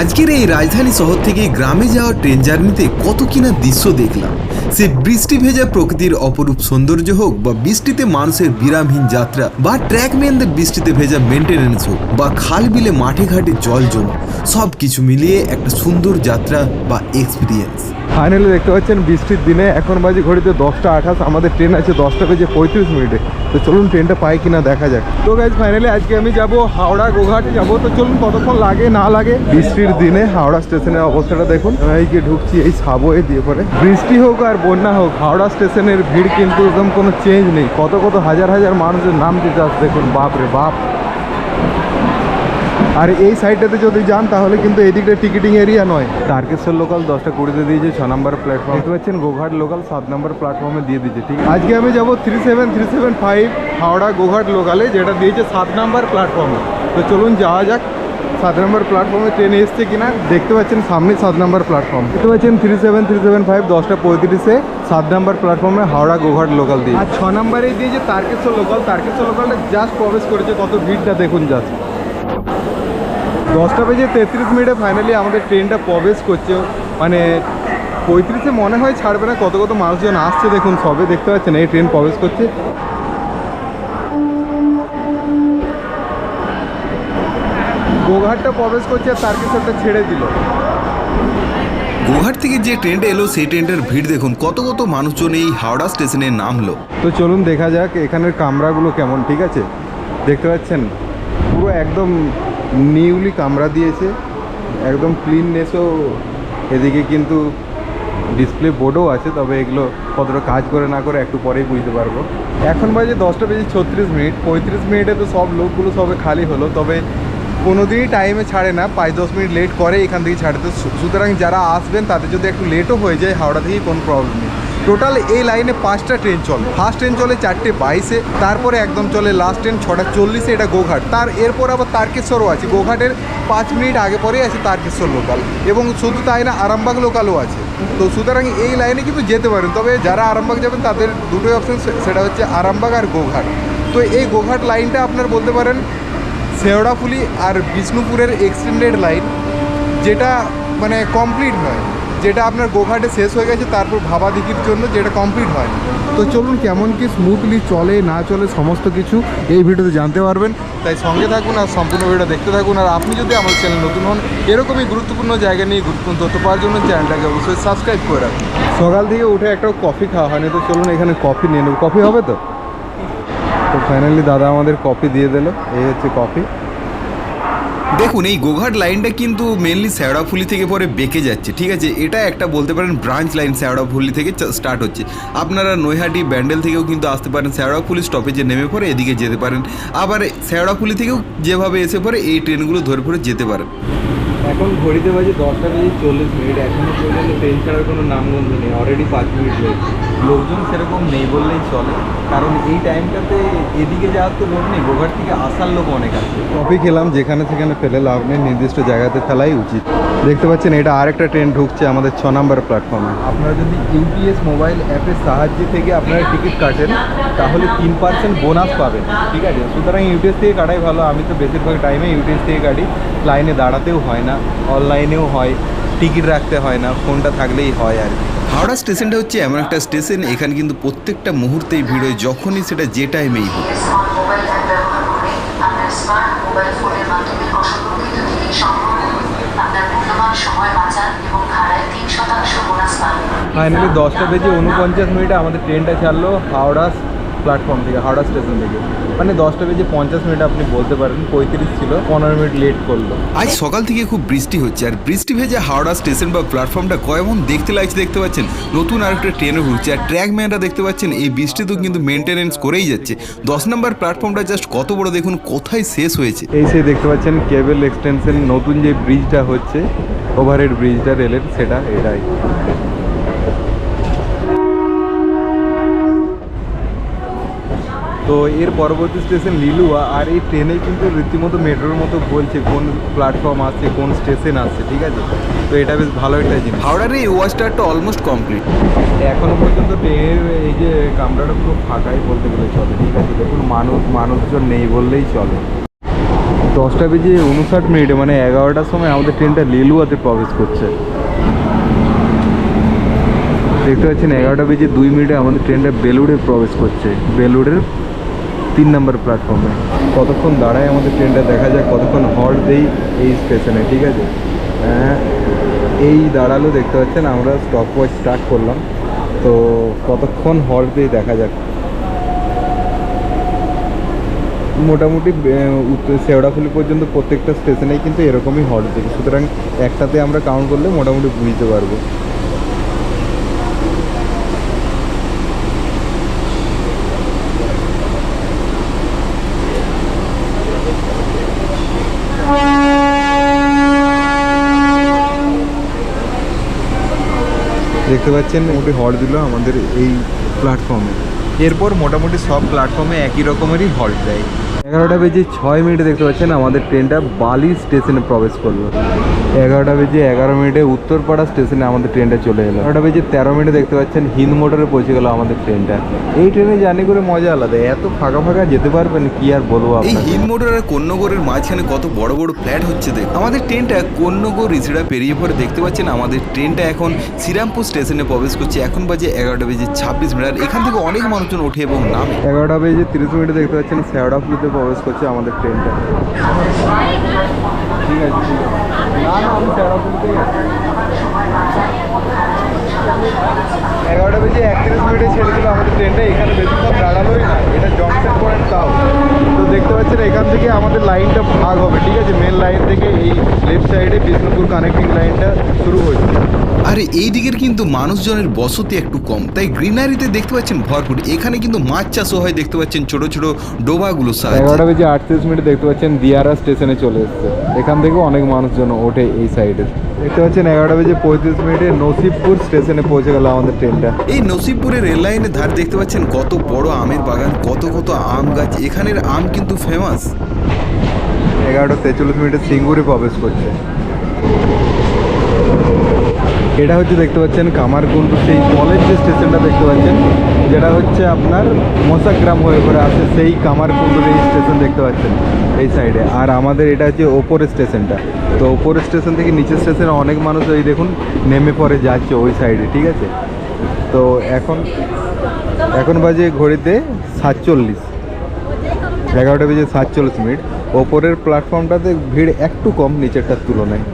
আজকের এই রাজধানী শহর থেকে গ্রামে যাওয়ার ট্রেন জার্নিতে কত কিনা দৃশ্য দেখলাম। সে বৃষ্টি ভেজা প্রকৃতির অপরূপ সৌন্দর্য হোক বা বৃষ্টিতে মানুষের বিরামহীন যাত্রা বা ট্র্যাকম্যানদের বৃষ্টিতে ভেজা মেনটেনেন্স হোক বা খাল বিলে মাঠে ঘাটে জল জমা সব কিছু মিলিয়ে একটা সুন্দর যাত্রা বা এক্সপিরিয়েন্স ফাইনালি দেখতে পাচ্ছেন বৃষ্টির দিনে এখন বাজে ঘড়িতে দশটা আঠাশ, আমাদের ট্রেন আছে দশটা বেজে পঁয়ত্রিশ মিনিটে। তো চলুন ট্রেনটা পাই কিনা দেখা যাক। তো গাইজ ফাইনালি আজকে আমি যাব হাওড়া, গোঘাট যাব। তো চলুন কতক্ষণ লাগে, না লাগে? বৃষ্টির দিনে হাওড়া স্টেশনের অবস্থাটা দেখুন। এই যে ঢুকছি, এই সাবওয়ে দিয়ে পরে। বৃষ্টি হোক আর বন্যা হোক, হাওড়া স্টেশনের ভিড় কিন্তু একদম কোনো চেঞ্জ নেই। কত কত হাজার হাজার মানুষের নাম দিতে আসছে, দেখুন বাপ রে বাপ। আর এই সাইডটাতে যদি যান তাহলে কিন্তু এদিকটা টিকিটিং এরিয়া নয়। তারকেশ্বর লোকাল দশটা কুড়িতে দিয়েছে ছ নম্বর প্ল্যাটফর্ম দেখতে পাচ্ছেন গোঘাট লোকাল সাত নম্বর প্ল্যাটফর্মে দিয়ে দিয়েছে ঠিক আজকে আমি যাব three seven three seven five Howrah Goghat লোকালে যেটা দিয়েছে সাত নম্বর প্ল্যাটফর্মে তো চলুন যাওয়া যাক সাত নম্বর প্ল্যাটফর্মে ট্রেন এসছে কিনা। দেখতে পাচ্ছেন সামনে সাত নম্বর প্ল্যাটফর্ম দেখতে পাচ্ছেন three seven three seven five দশটা পঁয়ত্রিশে সাত নম্বর প্ল্যাটফর্মে হাওড়া গোঘাট লোকাল দিয়ে আর ছ নম্বরে দিয়েছে তারকেশ্বর লোকাল তারকেশ্বর লোকালটা জাস্ট প্রবেশ করেছে কত ভিড়টা দেখুন জাস্ট দশটা বেজে তেত্রিশ মিনিটে ফাইনালি আমাদের ট্রেনটা প্রবেশ করছে। মানে পঁয়ত্রিশে মনে হয় ছাড়বে না কত কত মানুষজন আসছে দেখুন সবে দেখতে পাচ্ছেন এই ট্রেন প্রবেশ করছে। গোঘাটটা প্রবেশ করছে আর তারকেশ্বরটা ছেড়ে দিল। গোঘাট থেকে যে ট্রেনটা এলো সেই ট্রেনটার ভিড় দেখুন কত কত মানুষজন এই হাওড়া স্টেশনে নামলো। তো চলুন দেখা যাক এখানের কামরাগুলো কেমন ঠিক আছে? দেখতে পাচ্ছেন? পুরো একদম নিউলি কামরা দিয়েছে, একদম ক্লিননেসও এদিকে কিন্তু ডিসপ্লে বোর্ডও আছে, তবে এগুলো কতটা কাজ করে না করে একটু পরেই বুঝতে পারব। এখন বাজে দশটা বেজে ছত্রিশ মিনিট, পঁয়ত্রিশ মিনিটে তো সব লোকগুলো সবে খালি হলো, তবে কোনোদিনই টাইমে ছাড়ে না, পাঁচ দশ মিনিট লেট করে এখান থেকে ছাড়ে তো সুতরাং যারা আসবেন তাদের যদি একটু লেটও হয়ে যায়, হাওড়া থেকে কোনো প্রবলেম নেই। টোটাল এই লাইনে পাঁচটা ট্রেন চলে। ফার্স্ট ট্রেন চলে চারটে বাইশে, তারপরে একদম চলে লাস্ট ট্রেন ছটা চল্লিশে, এটা গোঘাট। তার এরপর আবার তারকেশ্বরও আছে। গোঘাটের পাঁচ মিনিট আগে পরেই আছে তারকেশ্বর লোকাল এবং শুধু তাই না, আরামবাগ লোকালও আছে। তো সুতরাং এই লাইনে কিন্তু যেতে পারেন। তবে যারা আরামবাগ যাবেন, তাদের দুটোই অপশন সেটা হচ্ছে আরামবাগ আর গোঘাট। তো এই গোঘাট লাইনটা আপনার বলতে পারেন, শেওড়াফুলি আর বিষ্ণুপুরের এক্সটেন্ডেড লাইন যেটা মানে কমপ্লিট নয়। যেটা আপনার গোঘাটে শেষ হয়ে গেছে, তারপর ভাবাদিঘির জন্য যেটা কমপ্লিট হয় তো চলুন কেমন কি স্মুথলি চলে, না চলে সমস্ত কিছু এই ভিডিওতে জানতে পারবেন। তাই সঙ্গে থাকুন আর সম্পূর্ণ ভিডিও দেখতে থাকুন। আর আপনি যদি আমার চ্যানেল নতুন হন, এরকমই গুরুত্বপূর্ণ জায়গা নিয়ে গুরুত্বপূর্ণ তথ্য পাওয়ার জন্য চ্যানেলটাকে অবশ্যই সাবস্ক্রাইব করে রাখুন। সকাল থেকে উঠে একটা কফি খাওয়া হয়নি, তো চলুন এখানে কফি নিয়ে নেব। কফি হবে তো? তো ফাইনালি দাদা আমাদের কফি দিয়ে দিল। এই হচ্ছে কফি দেখুন, এই গোঘাট লাইনটা কিন্তু মেনলি শ্যাওড়াফুলি থেকে পরে বেঁকে যাচ্ছে, ঠিক আছে? এটা একটা বলতে পারেন ব্রাঞ্চ লাইন শ্যাওড়াফুলি থেকে স্টার্ট হচ্ছে। আপনারা নৈহাটি ব্যান্ডেল থেকেও কিন্তু আসতে পারেন, শ্যাওড়াফুলি স্টপেজে নেমে পরে এদিকে যেতে পারেন। আবার শ্যাওড়াফুলি থেকেও যেভাবে এসে পরে এই ট্রেনগুলো ধরে পরে যেতে পারেন। এখন ঘড়িতে বাজে দশটা বেজে চল্লিশ মিনিট এখনও পর্যন্ত ট্রেন ছাড়ার কোনো নামগন্ধ নেই অলরেডি পাঁচ মিনিট রয়েছে। লোকজন সেরকম নেই বললেই চলে কারণ এই টাইমটাতে এদিকে যাওয়ার তো লোক নেই গোঘাট থেকে আসার লোক অনেক আছে। কফি খেলাম যেখানে সেখানে ফেলে লাভ নেই নির্দিষ্ট জায়গাতে ফেলাই উচিত। দেখতে পাচ্ছেন এটা আরেকটা ট্রেন ঢুকছে আমাদের ছ নম্বর প্ল্যাটফর্মে আপনারা যদি ইউপিএস মোবাইল অ্যাপের সাহায্যে থেকে আপনারা টিকিট কাটেন তাহলে তিন পার্সেন্ট বোনাস পাবেন ঠিক আছে? সুতরাং ইউটিএস থেকে কাটাই ভালো আমি তো বেশিরভাগ টাইমে ইউটিএস থেকে কাটি লাইনে দাঁড়াতেও হয় না অনলাইনেও হয় টিকিট রাখতে হয় না ফোনটা থাকলেই হয় আর কি। হাওড়া স্টেশনটা হচ্ছে এমন একটা স্টেশন এখানে কিন্তু প্রত্যেকটা মুহূর্তেই ভিড় হয় যখনই সেটা যে টাইমেই হোক। স্মার্ট মোবাইল অ্যাপ ব্যবহার করে আপনার স্মার্ট মোবাইল ফোনের মাধ্যমে টিকিট ফাইনালি দশটা বেজে উনপঞ্চাশ মিনিটে আমাদের ট্রেনটা ছাড়লো হাওড়া প্ল্যাটফর্ম থেকে হাওড়া স্টেশন থেকে। মানে দশটা বেজে পঞ্চাশ মিনিট আপনি বলতে পারেন পঁয়ত্রিশ ছিল পনেরো মিনিট লেট করল। আজ সকাল থেকে খুব বৃষ্টি হচ্ছে আর বৃষ্টি ভেজে হাওড়া স্টেশন বা প্ল্যাটফর্মটা কেমন দেখতে লাগছে দেখতে পাচ্ছেন? নতুন আরেকটা ট্রেনও ঘুরছে আর ট্র্যাকম্যানরা দেখতে পাচ্ছেন এই বৃষ্টি তো কিন্তু মেনটেনেন্স করেই যাচ্ছে। দশ নম্বর প্ল্যাটফর্মটা জাস্ট কত বড় দেখুন কোথায় শেষ হয়েছে? এই সে দেখতে পাচ্ছেন কেবল এক্সটেনশন নতুন যে ব্রিজটা হচ্ছে ওভারহেড ব্রিজটা রেলের সেটা এটাই। তো এর পরবর্তী স্টেশন লিলুয়া আর এই ট্রেনে কিন্তু রীতিমতো মেট্রোর মতো বলছে কোন প্ল্যাটফর্ম আছে কোন স্টেশন আসছে ঠিক আছে? তো এটা বেশ ভালো একটা জিনিস। হাওড়ার এই ওয়াচটারটা অলমোস্ট কমপ্লিট এখনও পর্যন্ত ট্রেনের এই যে কামরাটা পুরো ফাঁকাই বলতে গেলে চলে ঠিক আছে? দেখুন মানুষ মানুষজন নেই বললেই চলে। দশটা বেজে উনষাট মিনিটে মানে এগারোটার সময় আমাদের ট্রেনটা লিলুয়াতে প্রবেশ করছে। দেখতে পাচ্ছেন এগারোটা বেজে দুই মিনিটে আমাদের ট্রেনটা বেলুড়ে প্রবেশ করছে। বেলুড়ের তিন নম্বর প্ল্যাটফর্মে কতক্ষণ দাঁড়ায় আমাদের ট্রেনটা দেখা যায় কতক্ষণ হল্ট দেই এই স্টেশনে ঠিক আছে? হ্যাঁ এই দাঁড়াল দেখতে পাচ্ছেন, আমরা স্টপ ওয়াচ স্টার্ট করলাম। তো কতক্ষণ হল্ট দেই দেখা যাক। মোটামুটি শেওড়াফুলি পর্যন্ত প্রত্যেকটা স্টেশনেই কিন্তু এরকমই হল্ট থাকে সুতরাং একটাতে আমরা কাউন্ট করলে মোটামুটি বুঝতে পারব। দেখতে পাচ্ছেন মোটামুটি হল দিল আমাদের এই প্ল্যাটফর্মে এরপর মোটামুটি সব প্ল্যাটফর্মে একই রকমেরই হল্ট দেয়। এগারোটা বেজে ছয় মিনিটে দেখতে পাচ্ছেন আমাদের ট্রেনটা বালি স্টেশনে প্রবেশ করল। এগারোটা বেজে এগারো মিনিটে উত্তরপাড়া স্টেশনে আমাদের ট্রেনটা চলে এলো। এগারোটা বেজে তেরো মিনিটে দেখতে পাচ্ছেন হিন্দ মোটরে পৌঁছে গেল আমাদের ট্রেনটা। এই ট্রেনে জার্নি করে মজা আলাদা এত ফাঁকা ফাঁকা যেতে পারবেন কি আর বলব এই হিন্দ মোটর আর কন্যগরের মাঝখানে কত বড় বড় ফ্ল্যাট হচ্ছে দেখ। আমাদের ট্রেনটা কন্যগর রিসিডা পেরিয়ে পরে দেখতে পাচ্ছেন আমাদের ট্রেনটা এখন শ্রীরামপুর স্টেশনে প্রবেশ করছে। এখন বাজে এগারোটা বেজে ছাব্বিশ মিনিট আর এখান থেকে অনেক মানুষজন ওঠে এবং নামে। এগারোটা বেজে তিরিশ মিনিটে দেখতে পাচ্ছেন শেওড়াফুলিতে প্রবেশ করছে আমাদের ট্রেনটা। ঠিক আছে ঠিক আছে। না না, আমি আছি এগারোটা বেজে একত্রিশ মিনিটে ছেড়ে দিল আমাদের ট্রেনটা, এখানে বেশিক্ষণ দাঁড়ালোই না। এটা জংশন পয়েন্ট তাও তো দেখতে পাচ্ছেন এখান থেকে আমাদের লাইনটা ভাগ হবে ঠিক আছে? মেন লাইন থেকে এই লেফট সাইডে বিষ্ণুপুর কানেক্টিং লাইনটা শুরু হয়েছে। আরে এই দিকের কিন্তু মানুষজনের বসতি একটু কম। তাই গ্রিনারিতে দেখতে পাচ্ছেন ভরপুর। এখানে কিন্তু মাছ চাষও হয় দেখতে পাচ্ছেন ছোট ছোট ডোবাগুলো সাহায্যে। এগারোটা বেজে আটত্রিশ মিনিট দেখতে পাচ্ছেন দিয়ারা স্টেশনে চলে এসছে। এখান থেকেও অনেক মানুষজন ওঠে এই সাইডে দেখতে পাচ্ছেন এগারোটা বেজে পঁয়ত্রিশ মিনিটে নসিবপুর স্টেশনে পৌঁছে গেল আমাদের ট্রেনটা। এই নসিবপুরের রেল লাইনের ধার দেখতে পাচ্ছেন কত বড় আমের বাগান কত কত আম গাছ এখানের আম কিন্তু ফেমাস এগারোটা তেচল্লিশ মিনিটে সিঙ্গুরে প্রবেশ করছে। এটা হচ্ছে দেখতে পাচ্ছেন কামারকুন্ডু সেই কলেজ যে স্টেশনটা দেখতে পাচ্ছেন যেটা হচ্ছে আপনার মশাগ্রাম হয়ে করে আছে সেই কামারকুন্ডুর এই স্টেশন দেখতে পাচ্ছেন। এই সাইডে আর আমাদের এটা হচ্ছে ওপরের স্টেশনটা তো ওপরের স্টেশন থেকে নিচের স্টেশনে অনেক মানুষ ওই দেখুন নেমে পরে যাচ্ছে ওই সাইডে ঠিক আছে? তো এখন এখন বাজে ঘড়িতে সাতচল্লিশ। এগারোটা বেজে সাতচল্লিশ মিনিট। ওপরের প্ল্যাটফর্মটাতে ভিড় একটু কম, নিচেরটার তুলনায়।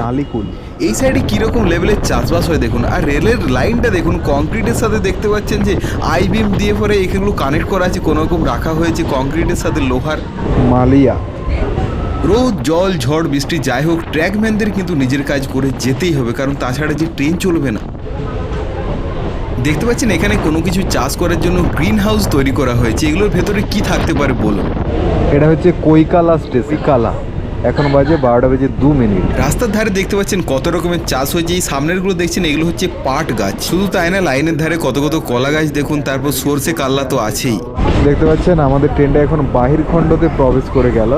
নালিকুল। এই সাইডে কীরকম লেভেলের চাষবাস হয় দেখুন? আর রেলের লাইনটা দেখুন কংক্রিটের সাথে দেখতে পাচ্ছেন যে আই বিম দিয়ে পরে এগুলো কানেক্ট করা আছে কোনো রকম রাখা হয়েছে কংক্রিটের সাথে লোহার। মালিয়া। রোদ জল ঝড় বৃষ্টি যাই হোক ট্র্যাকম্যানদের কিন্তু নিজের কাজ করে যেতেই হবে কারণ তাছাড়া যে ট্রেন চলবে না। দেখতে পাচ্ছেন এখানে কোনো কিছু চাষ করার জন্য গ্রিন হাউস তৈরি করা হয়েছে। এগুলোর ভেতরে কি থাকতে পারে বলুন? এটা হচ্ছে কৈকালা স্টেশন কালা এখন বাজে বারোটা বেজে দু মিনিট। রাস্তার ধারে দেখতে পাচ্ছেন কত রকমের চাষ হয়েছে। এই সামনেরগুলো দেখছেন এগুলো হচ্ছে পাট গাছ। শুধু তাই না লাইনের ধারে কত কত কলা গাছ দেখুন তারপর সর্ষে কাল্লা তো আছেই। দেখতে পাচ্ছেন আমাদের ট্রেনটা এখন বাহির খণ্ডতে প্রবেশ করে গেল।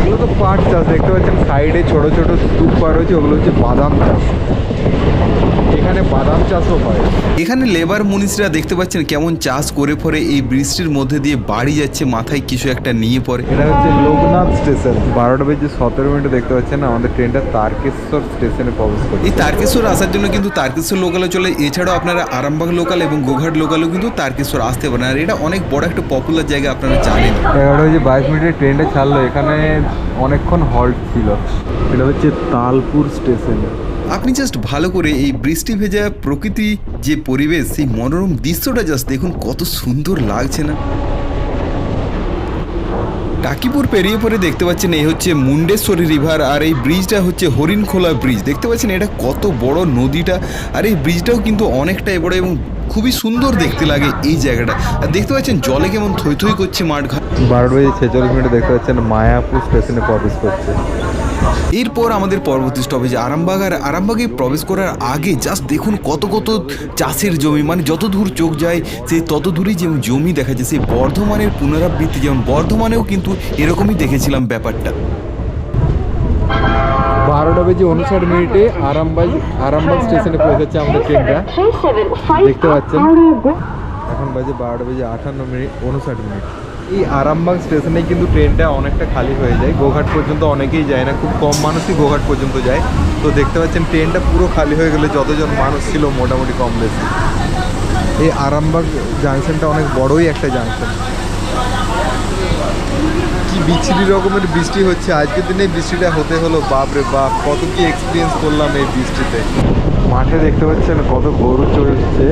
এগুলো তো পাট চাষ দেখতে পাচ্ছেন সাইডে ছোট ছোট স্তূপ পার হয়েছে ওগুলো হচ্ছে বাদাম চাষ। এখানে বাদাম চাষও হয়। এখানে লেবার মুনিশরা দেখতে পাচ্ছেন কেমন চাষ করে পরে এই বৃষ্টির মধ্যে দিয়ে বাড়ি যাচ্ছে মাথায় কিছু একটা নিয়ে পড়ে। এটা হচ্ছে লোকনাথ স্টেশন। বারোটা বেজে সতেরো মিনিটে দেখতে পাচ্ছেন আমাদের ট্রেনটা তারকেশ্বর স্টেশনে প্রবেশ করছে। এই তারকেশ্বর আসার জন্য কিন্তু তারকেশ্বর লোকালে চলে এছাড়াও আপনারা আরামবাগ লোকাল এবং গোঘাট লোকালেও কিন্তু তারকেশ্বর আসতে পারেন। আর এটা অনেক বড় একটা পপুলার জায়গা আপনারা জানেন। এগারোটা বেজে বাইশ মিনিটে ট্রেনটা ছাড়লো এখানে অনেকক্ষণ হল্ট ছিল। এটা হচ্ছে তালপুর স্টেশন। আপনি জাস্ট ভালো করে এই বৃষ্টি ভেজা প্রকৃতি যে পরিবেশ, সেই মনোরম দৃশ্যটা জাস্ট দেখুন, কত সুন্দর লাগছে না। টাকিপুর পেরিয়ে পরে দেখতে পাচ্ছেন এই হচ্ছে মুন্ডেশ্বরী রিভার, আর এই ব্রিজটা হচ্ছে হরিণখোলা ব্রিজ। দেখতে পাচ্ছেন এটা কত বড় নদীটা, আর এই ব্রিজটাও কিন্তু অনেকটাই বড় এবং খুবই সুন্দর দেখতে লাগে এই জায়গাটা। আর দেখতে পাচ্ছেন জলে কেমন থই থই করছে মাঠঘাট। বারোটা বেজে ছেচল্লিশ মিনিটে দেখতে পাচ্ছেন মায়াপুর স্টেশনে প্রবেশ করছে। এরপর আমাদের পরবর্তী স্টপেজ আরামবাগ, আর আরামবাগে প্রবেশ করার আগে জাস্ট দেখুন কত কত চাষের জমি মানে যত দূর চোখ যায় সেই তত দূরই যেমন জমি দেখা যায় সেই বর্ধমানের পুনরাবৃত্তি, যেমন বর্ধমানেও কিন্তু এরকমই দেখেছিলাম ব্যাপারটা। বারোটা বেজে উনষাট মিনিটে আরামবাগ আরামবাগ স্টেশনে পৌঁছাচ্ছে আমাদের ট্রেনটা। দেখতে পাচ্ছেন। এখন বাজে বারোটা বেজে আটান্ন মিনিট, উনষাট মিনিট। এই আরামবাগ স্টেশনে কিন্তু ট্রেনটা অনেকটা খালি হয়ে যায়। গোঘাট পর্যন্ত অনেকেই যায় না, খুব কম মানুষই গোঘাট পর্যন্ত যায়। তো দেখতে পাচ্ছেন, ট্রেনটা পুরো খালি হয়ে গেলে যতজন মানুষ ছিল মোটামুটি কম বেশি। এই আরামবাগ জাংশনটা অনেক বড়ই একটা জাংশন। কি বিচ্ছিরি রকমের বৃষ্টি হচ্ছে। আজকের দিনে বৃষ্টিটা হতে হলো, বাপরে বাপ, কত কি এক্সপিরিয়েন্স করলাম এই বৃষ্টিতে। মাঠে দেখতে পাচ্ছেন কত গরু চলছে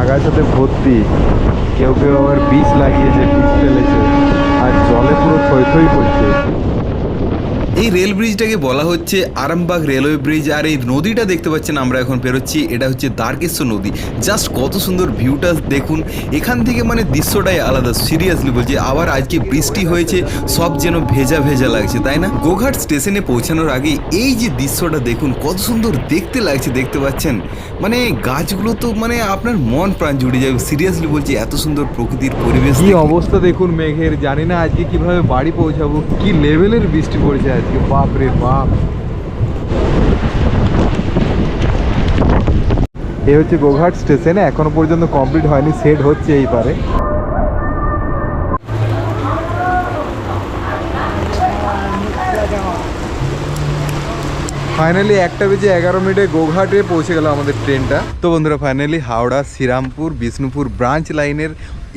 আগাছাতে ভর্তি। কেউ কেউ আবার বীজ লাগিয়েছে বীজ ফেলেছে। আর জলে পুরো থই থই করছে এই রেল ব্রিজটাকে বলা হচ্ছে আরামবাগ রেলওয়ে ব্রিজ আর এই নদীটা দেখতে পাচ্ছেন আমরা এখন পেরোচ্ছি এটা হচ্ছে দ্বারকেশ্বর নদী। জাস্ট কত সুন্দর ভিউটা দেখুন। এখান থেকে মানে দৃশ্যটাই আলাদা। সিরিয়াসলি বলছি আবার আজকে বৃষ্টি হয়েছে সব যেন ভেজা ভেজা লাগছে তাই না? গোঘাট স্টেশনে পৌঁছানোর আগে এই যে দৃশ্যটা দেখুন কত সুন্দর দেখতে লাগছে দেখতে পাচ্ছেন? মানে গাছগুলো তো মানে আপনার মন প্রাণ জুড়ে যাবে সিরিয়াসলি বলছি এত সুন্দর প্রকৃতির পরিবেশ কি অবস্থা দেখুন মেঘের। জানি না আজকে কীভাবে বাড়ি পৌঁছাবো কি লেভেলের বৃষ্টি পড়েছে আজকে বাপ রে বাপ এই হচ্ছে গোঘাট স্টেশনে এখনও পর্যন্ত কমপ্লিট হয়নি সেট হচ্ছে এই পারে ফাইনালি একটা বেজে এগারো মিনিটে গোঘাটে পৌঁছে গেল আমাদের ট্রেনটা। তো বন্ধুরা ফাইনালি হাওড়া, শ্রীরামপুর, বিষ্ণুপুর ব্রাঞ্চ লাইনের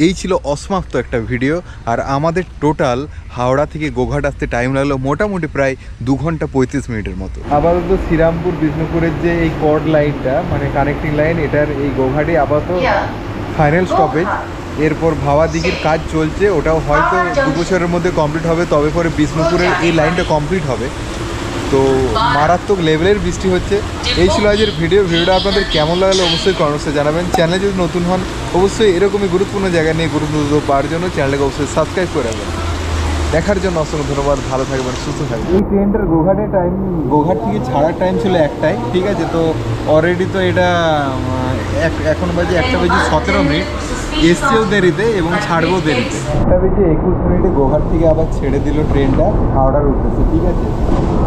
এই ছিল অসমাপ্ত একটা ভিডিও আর আমাদের টোটাল হাওড়া থেকে গোঘাট আসতে টাইম লাগল মোটামুটি প্রায় দু ঘণ্টা পঁয়ত্রিশ মিনিটের মতো। আপাতত শ্রীরামপুর, বিষ্ণুপুরের যে এই কর্ড লাইনটা মানে কানেক্টিং লাইন এটার এই গোঘাটে আপাতত ফাইনাল স্টপেজ এরপর ভাবা দিঘির কাজ চলছে, ওটাও হয়তো দু বছরের মধ্যে কমপ্লিট হবে, তবে পরে বিষ্ণুপুরের এই লাইনটা কমপ্লিট হবে। তো মারাত্মক লেভেলের বৃষ্টি হচ্ছে। এই ছিল আজকের ভিডিও ভিডিওটা আপনাদের কেমন লাগল অবশ্যই কমেন্টসে জানাবেন। চ্যানেলে যদি নতুন হন অবশ্যই এরকমই গুরুত্বপূর্ণ জায়গা নিয়ে গুরুত্ব পাওয়ার জন্য চ্যানেলকে অবশ্যই সাবস্ক্রাইব করে রাখবেন। দেখার জন্য অসংখ্য ধন্যবাদ। ভালো থাকবেন সুস্থ থাকবেন। এই ট্রেনটার গোঘাটের টাইম গোঘাট থেকে ছাড়ার টাইম ছিল একটাই ঠিক আছে? তো অলরেডি তো এটা এক এখন বাজে একটা বেজে সতেরো মিনিট এসছেও দেরিতে এবং ছাড়বেও দেরিতে। একটা বেজে একুশ মিনিটে গোঘাট থেকে আবার ছেড়ে দিল ট্রেনটা হাওড়ার উদ্দেশ্যে ঠিক আছে?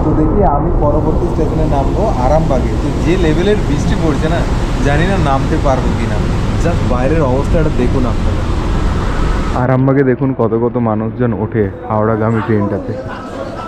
তো দেখি আমি পরবর্তী স্টেশনে নামবো আরামবাগে। তো যে লেভেলের বৃষ্টি পড়ছে না জানি না নামতে পারব কি না জাস্ট বাইরের অবস্থাটা দেখুন আপনারা। আরামবাগে দেখুন কত কত মানুষজন ওঠে হাওড়াগামী ট্রেনটাতে।